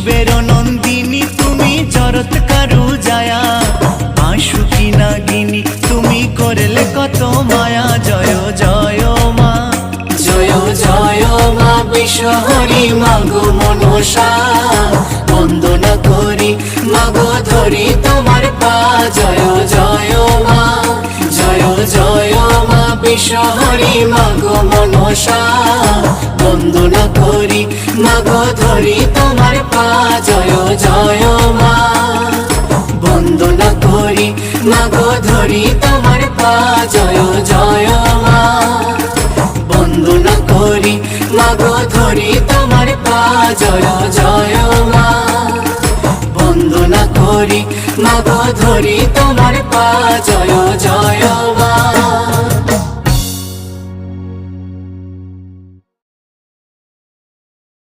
শিবের নন্দিনী, তুমি চরৎকারু জায়া। আশুকি নাগিনী, তুমি করলে কত মায়া। জয় জয় মা। জয় জয় মা বিশ্বহরি মাগো মনসা। বন্দনা করি, মাগো ধরি তোমার পা। জয় জয় মা। জয় জয় মা বিশ্বহরি মাগো মনসা। ধরি তোমার পা, জয় জয় মা। বন্দনা করি, মাগো ধরি, তোমার পা, জয় জয় মা। বন্দনা করি, মাগো ধরি, তোমার পা, জয় জয় মা। বন্দনা করি, মাগো ধরি, তোমার পা, জয়